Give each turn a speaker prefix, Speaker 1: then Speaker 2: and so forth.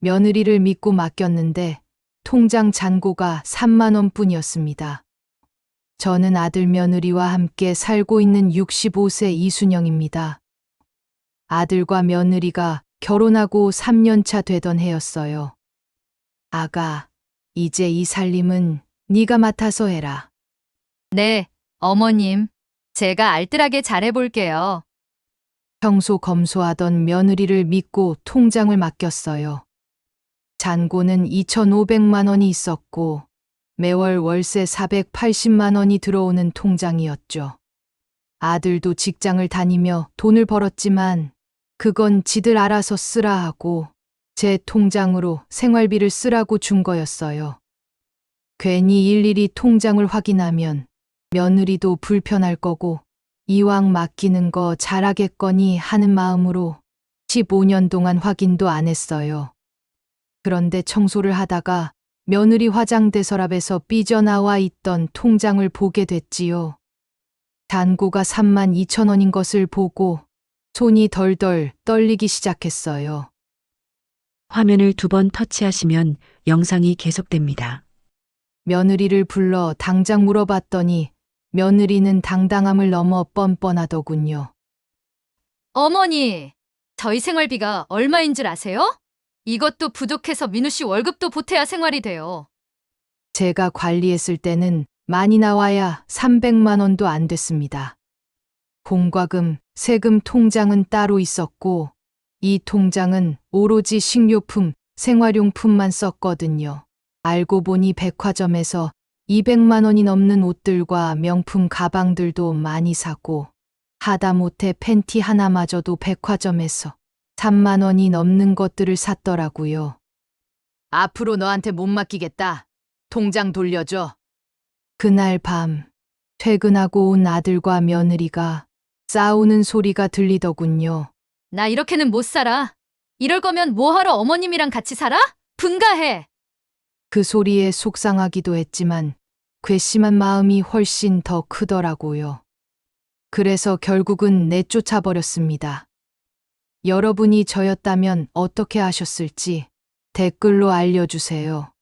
Speaker 1: 며느리를 믿고 맡겼는데 통장 잔고가 3만 원뿐이었습니다. 저는 아들 며느리와 함께 살고 있는 65세 이순영입니다. 아들과 며느리가 결혼하고 3년차 되던 해였어요. 아가, 이제 이 살림은 네가 맡아서 해라.
Speaker 2: 네, 어머님. 제가 알뜰하게 잘해볼게요.
Speaker 1: 평소 검소하던 며느리를 믿고 통장을 맡겼어요. 잔고는 2,500만 원이 있었고 매월 월세 480만 원이 들어오는 통장이었죠. 아들도 직장을 다니며 돈을 벌었지만 그건 지들 알아서 쓰라 하고 제 통장으로 생활비를 쓰라고 준 거였어요. 괜히 일일이 통장을 확인하면 며느리도 불편할 거고 이왕 맡기는 거 잘하겠거니 하는 마음으로 15년 동안 확인도 안 했어요. 그런데 청소를 하다가 며느리 화장대 서랍에서 삐져나와 있던 통장을 보게 됐지요. 잔고가 3만 2천 원인 것을 보고 손이 덜덜 떨리기 시작했어요.
Speaker 3: 화면을 두 번 터치하시면 영상이 계속됩니다.
Speaker 1: 며느리를 불러 당장 물어봤더니 며느리는 당당함을 넘어 뻔뻔하더군요.
Speaker 2: 어머니, 저희 생활비가 얼마인 줄 아세요? 이것도 부족해서 민우 씨 월급도 보태야 생활이 돼요.
Speaker 1: 제가 관리했을 때는 많이 나와야 300만 원도 안 됐습니다. 공과금, 세금 통장은 따로 있었고, 이 통장은 오로지 식료품, 생활용품만 썼거든요. 알고 보니 백화점에서 200만 원이 넘는 옷들과 명품 가방들도 많이 사고, 하다못해 팬티 하나마저도 백화점에서 3만 원이 넘는 것들을 샀더라고요. 앞으로 너한테 못 맡기겠다. 통장 돌려줘. 그날 밤, 퇴근하고 온 아들과 며느리가 싸우는 소리가 들리더군요.
Speaker 2: 나 이렇게는 못 살아. 이럴 거면 뭐하러 어머님이랑 같이 살아? 분가해.
Speaker 1: 그 소리에 속상하기도 했지만 괘씸한 마음이 훨씬 더 크더라고요. 그래서 결국은 내쫓아 버렸습니다. 여러분이 저였다면 어떻게 하셨을지 댓글로 알려주세요.